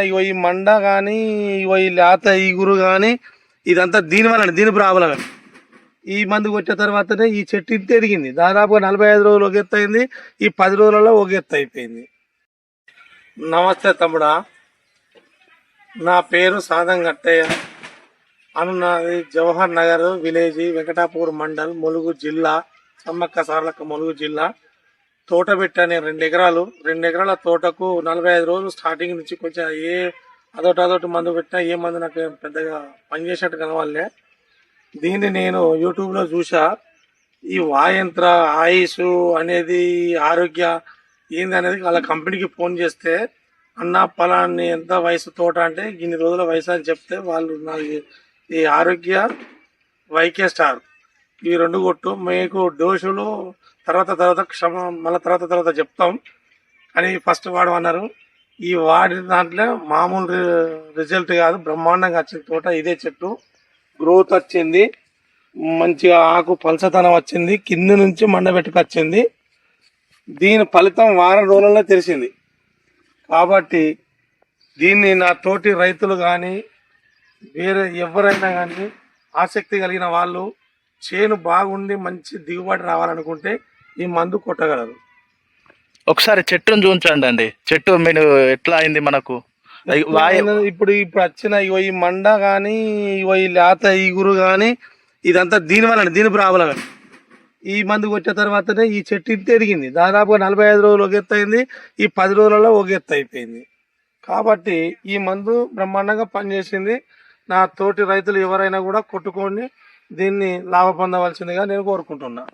ఇగో ఈ మండ కానీ ఇగో ఈ లేత ఈగురు కానీ ఇదంతా దీని వలన దీని ప్రాబ్లమే ఈ మందు కొట్టిన తర్వాతనే ఈ చెట్టు ఇంత ఎదిగింది. దాదాపుగా నలభై ఐదు రోజులు ఒక ఎత్తు అయింది. ఈ పది రోజులలో ఒక ఎత్తు అయిపోయింది. నమస్తే తమ్ముడా. నా పేరు సాదం గట్టయ్య. అనున్నది జవహర్ నగర్ విలేజ్ వెంకటాపూర్ మండల్ ములుగు జిల్లా సమ్మక్క సార్లక్క ములుగు జిల్లా. తోట పెట్టాను రెండు ఎకరాలు. రెండు ఎకరాల తోటకు నలభై ఐదు రోజులు స్టార్టింగ్ నుంచి కొంచెం ఏ అదొకటి అదొకటి మందు పెట్టినా ఏ మందు నాకు పెద్దగా పనిచేసినట్టు కనవాలే. దీన్ని నేను యూట్యూబ్లో చూసా. ఈ వాయంత్ర ఆయుష్ అనేది ఆరోగ్య ఏంది అనేది వాళ్ళ కంపెనీకి ఫోన్ చేస్తే అన్న పలాన్ని ఎంత వయసు తోట అంటే ఇన్ని రోజుల వయసు అని చెప్తే వాళ్ళు నాకు ఈ ఆరోగ్య వైకే స్టార్. ఈ రెండు కొట్టు మీకు డోసులు తర్వాత తర్వాత క్షమ మళ్ళీ తర్వాత తర్వాత చెప్తాం. అని ఫస్ట్ వాడమన్నారు ఈ వాడిన దాంట్లో మామూలు రి- రిజల్ట్ కాదు బ్రహ్మాండంగా వచ్చిన తోట ఇదే చెట్టు గ్రోత్ వచ్చింది. మంచిగా ఆకు పలసతనం వచ్చింది కింద నుంచి మండబెట్టుకొచ్చింది దీని ఫలితం వారం రోజుల్లో తెలిసింది. కాబట్టి దీన్ని నా తోటి రైతులు కానీ వేరే ఎవరైనా కానీ ఆసక్తి కలిగిన వాళ్ళు చేను బాగుండి మంచి దిగుబడి రావాలనుకుంటే ఈ మందు కొట్టగలరు. ఒకసారి చెట్టును చూపించండి అండి. చెట్టు మీరు ఎట్లా అయింది మనకు? ఇప్పుడు ఇప్పుడు వచ్చిన ఇగో ఈ మండ కానీ ఇగో ఈ లేత ఈగురు కానీ ఇదంతా దీని వలన దీని ప్రాబ్లమే ఈ మందు కొట్టిన తర్వాతనే ఈ చెట్టు ఇంత ఎదిగింది. దాదాపుగా నలభై ఐదు రోజులు ఒక ఎత్తు అయింది. ఈ పది రోజులలో ఒక ఎత్తు అయిపోయింది. కాబట్టి ఈ మందు బ్రహ్మాండంగా పనిచేసింది. నా తోటి రైతులు ఎవరైనా కూడా కొట్టుకొని దీన్ని లాభ పొందవలసిందిగా నేను కోరుకుంటున్నా.